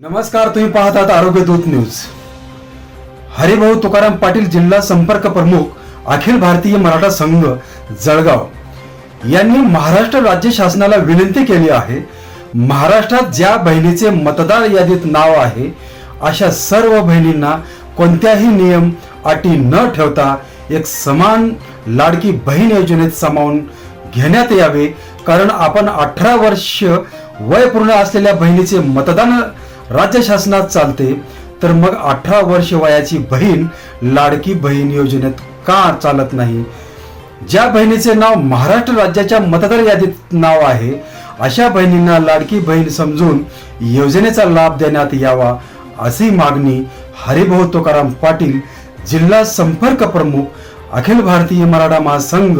नमस्कार तुम्ही पाहत आहात आरोग्य दूत न्यूज. हरिभाऊ तुकाराम पाटील जिल्हा संपर्क प्रमुख अखिल भारतीय मराठा संघ जळगाव. यांनी महाराष्ट्र राज्य शासनाला विनंती केली आहे महाराष्ट्रात ज्या बहिणीचे मतदार यादीत नाव आहे अशा सर्व बहिणींना कोणत्याही नियम अटी न ठेवता एक समान लाडकी बहीण योजनेत सामावून घेण्यात यावे कारण आपण अठरा वर्ष वय पूर्ण असलेल्या बहिणीचे मतदान राज्य शासनात चालते तर मग अठरा वर्ष वयाची बहीण लाडकी बहीण योजनेत का चालत नाही? ज्या बहिणीचे नाव महाराष्ट्र राज्याच्या मतदार यादीत नाव आहे अशा बहिणींना लाडकी बहीण समजून योजनेचा लाभ देण्यात यावा अशी मागणी हरिभाऊ तुकाराम पाटील जिल्हा संपर्क प्रमुख अखिल भारतीय मराठा महासंघ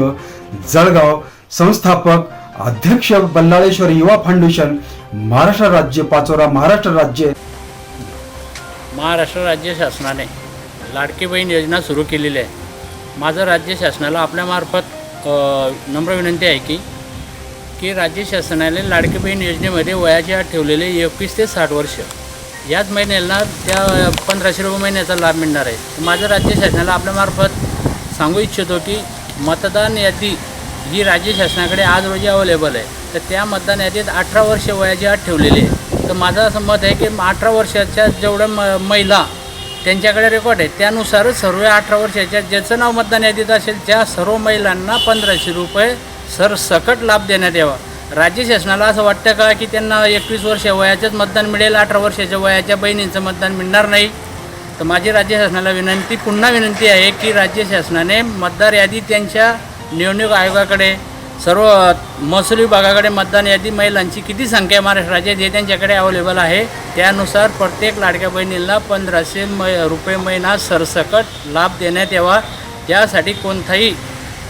जळगाव संस्थापक अध्यक्ष बल्लाळेश्वर युवा फाउंडेशन महाराष्ट्र राज्य पाचोरा महाराष्ट्र राज्य. महाराष्ट्र राज्य शासनाने लाडकी बहीण योजना सुरू केलेली आहे. माझं राज्य शासनाला आपल्यामार्फत नम्र विनंती आहे की की राज्य शासनाने लाडकी बहीण योजनेमध्ये वयाची अट ठेवलेले एकवीस ते साठ वर्ष याच महिन्याला त्या पंधराशे रुपये महिन्याचा लाभ मिळणार आहे. माझं राज्य शासनाला आपल्यामार्फत सांगू इच्छितो की मतदान यादी ही राज्य शासनाकडे आज रोजी अवेलेबल आहे तर त्या मतदान यादीत अठरा वर्ष वयाची आत ठेवलेली आहे. तर माझं असं मत आहे की अठरा वर्षाच्या जेवढ्या म महिला त्यांच्याकडे रेकॉर्ड आहे त्यानुसारच सर्व अठरा वर्षाच्या ज्याचं नाव मतदान यादीत असेल त्या सर्व महिलांना पंधराशे रुपये सरसकट लाभ देण्यात यावा. राज्य शासनाला असं वाटतं का की त्यांना एकवीस वर्ष वयाचंच मतदान मिळेल अठरा वर्षाच्या वयाच्या बहिणींचं मतदान मिळणार नाही? तर माझी राज्य शासनाला विनंती पुन्हा विनंती आहे की राज्य शासनाने मतदार यादी त्यांच्या निवडणूक आयोगाकडे सर्व महसूल विभागाकडे मतदान यादी महिलांची किती संख्या आहे महाराष्ट्र राज्यात हे त्यांच्याकडे अवेलेबल आहे त्यानुसार प्रत्येक लाडक्या बहिणीला पंधराशे मै रुपये महिना सरसकट लाभ देण्यात यावा. त्यासाठी कोणताही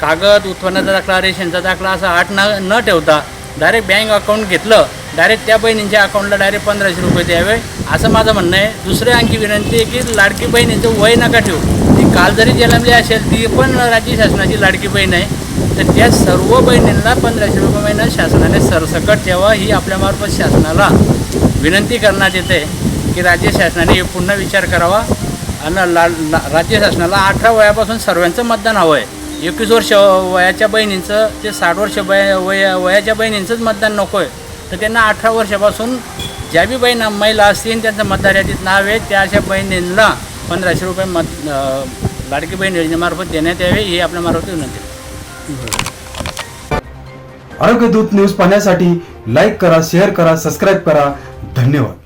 कागद उत्पन्नाचा दाखला रेशनचा दाखला असा आठ न न ठेवता डायरेक्ट बँक अकाउंट घेतलं डायरेक्ट त्या बहिणींच्या अकाउंटला डायरेक्ट पंधराशे रुपये द्यावे असं माझं म्हणणं आहे. दुसरे आणखी विनंती आहे की लाडकी बहिणीचं वय नका ठेवू. काल जरी जन्मली असेल ती पण राज्य शासनाची लाडकी बहीण आहे. तर त्या सर्व बहिणींना पंधराशे रुपये महिना शासनाने सरसकट ठेवा ही आपल्यामार्फत शासनाला विनंती करण्यात येते की राज्य शासनाने पुन्हा विचार करावा आणि ला राज्य शासनाला अठरा वयापासून सर्वांचं मतदान हवं आहे. एकवीस वर्ष वयाच्या बहिणींचं ते साठ वर्ष वया वया वयाच्या बहिणींचंच मतदान नको आहे. तर त्यांना अठरा वर्षापासून ज्या बी बहीण महिला असतील त्यांचं मतदार यादीत नाव आहे त्या अशा बहिणींना पंधराशे रुपये मत लाडकी बहीण योजनेमार्फत देण्यात यावे ही आपल्यामार्फत विनंती. आरोग्यदूत न्यूज पाहण्यासाठी लाईक करा शेअर करा सबस्क्राईब करा. धन्यवाद.